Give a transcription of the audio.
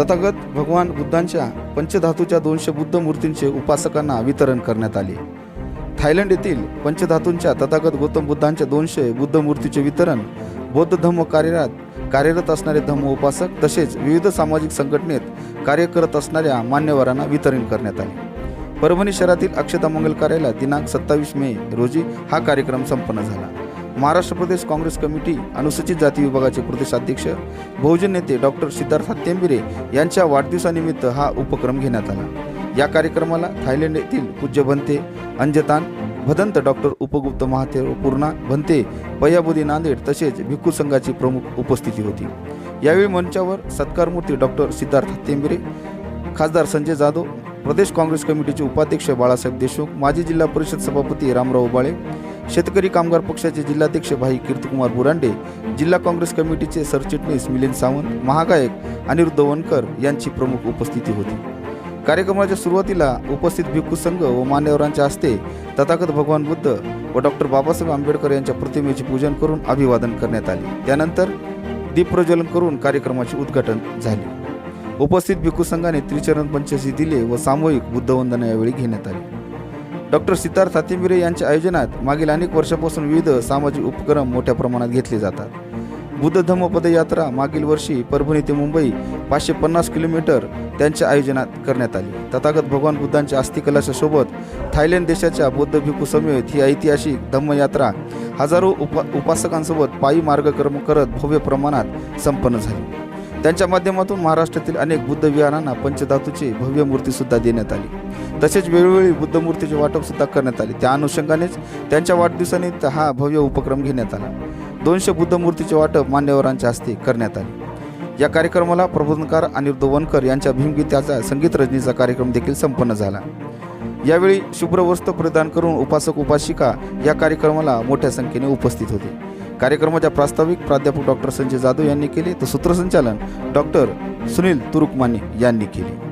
तथागत भगवान बुद्धांच्या पंचधातूच्या दोनशे बुद्ध मूर्तींचे उपासकांना वितरण करण्यात आले. थायलंड येथील पंचधातूंच्या तथागत गौतम बुद्धांच्या दोनशे बुद्ध मूर्तीचे वितरण बौद्ध धम्म कार्यरत कार्यरत असणारे धम्म उपासक तसेच विविध सामाजिक संघटनेत कार्य करत असणाऱ्या मान्यवरांना वितरण करण्यात आले. परभणी शहरातील अक्षता मंगल कार्यालयात दिनांक सत्तावीस मे रोजी हा कार्यक्रम संपन्न झाला. महाराष्ट्र प्रदेश काँग्रेस कमिटी अनुसूचित जाती विभागाचे प्रदेशाध्यक्ष बहुजन नेते डॉक्टर सिद्धार्थ तेंबिरे यांच्या वाढदिवसानिमित्त हा उपक्रम घेण्यात आला. या कार्यक्रमाला थायलंड येथील पूज्य भंते अंजतान भदंत डॉक्टर उपगुप्त महाथेर पूर्णा भंते पयाबुदी नांदेड तसेच भिक्खू संघाची प्रमुख उपस्थिती होती. यावेळी मंचावर सत्कारमूर्ती डॉक्टर सिद्धार्थ हत्तेंबिरे खासदार संजय जाधव प्रदेश काँग्रेस कमिटीचे उपाध्यक्ष बाळासाहेब देशमुख माजी जिल्हा परिषद सभापती रामराव उबाळे शेतकरी कामगार पक्षाचे जिल्हाध्यक्ष भाई कीर्तिकुमार बुरांडे जिल्हा काँग्रेस कमिटीचे सरचिटणीस मिलिंद सावंत महागायक अनिरुद्ध वनकर यांची प्रमुख उपस्थिती होती. कार्यक्रमाच्या सुरुवातीला उपस्थित भिक्खू संघ व मान्यवरांच्या हस्ते तथागत भगवान बुद्ध व डॉक्टर बाबासाहेब आंबेडकर यांच्या प्रतिमेचे पूजन करून अभिवादन करण्यात आले. त्यानंतर दीप प्रज्वलन करून कार्यक्रमाचे उद्घाटन झाले. उपस्थित भिक्खू संघाने त्रिचरण पंचशी दिले व सामूहिक बुद्धवंदना यावेळी घेण्यात आली. डॉक्टर सिद्धार्थ हातिमिरे यांच्या आयोजनात मागील अनेक वर्षापासून विविध सामाजिक उपक्रम मोठ्या प्रमाणात घेतले जातात. बुद्ध धम्म पदयात्रा मागील वर्षी परभणी ते मुंबई पाचशे पन्नास किलोमीटर त्यांच्या आयोजनात करण्यात आली. तथागत भगवान बुद्धांच्या अस्थिकलाशासोबत थायलंड देशाच्या बौद्ध भिक्खू समेत ही ऐतिहासिक धम्मयात्रा हजारो उपा उपासकांसोबत पायी मार्गक्रम करत भव्य प्रमाणात संपन्न झाली. त्यांच्या माध्यमातून महाराष्ट्रातील अनेक बुद्ध विहारांना पंचधातूची भव्य मूर्तीसुद्धा देण्यात आली. तसेच वेळोवेळी बुद्ध मूर्तीचे वाटपसुद्धा करण्यात आले. त्या अनुषंगानेच त्यांच्या वाढदिवसानिमित्त हा भव्य उपक्रम घेण्यात आला. दोनशे बुद्ध मूर्तीचे वाटप मान्यवरांच्या हस्ते करण्यात आले. या कार्यक्रमाला प्रबोधनकार अनिरुद्ध वनकर यांच्या भीमगीताचा संगीत रजनीचा कार्यक्रम देखील संपन्न झाला. यावेळी शुभ्र वस्त्र परिधान करून उपासक उपासिका या कार्यक्रमाला मोठ्या संख्येने उपस्थित होते. कार्यक्रमाच्या प्रास्ताविक प्राध्यापक डॉक्टर संजय जाधव यांनी केले. तर सूत्रसंचालन डॉक्टर सुनील तुरुकमाने यांनी केले.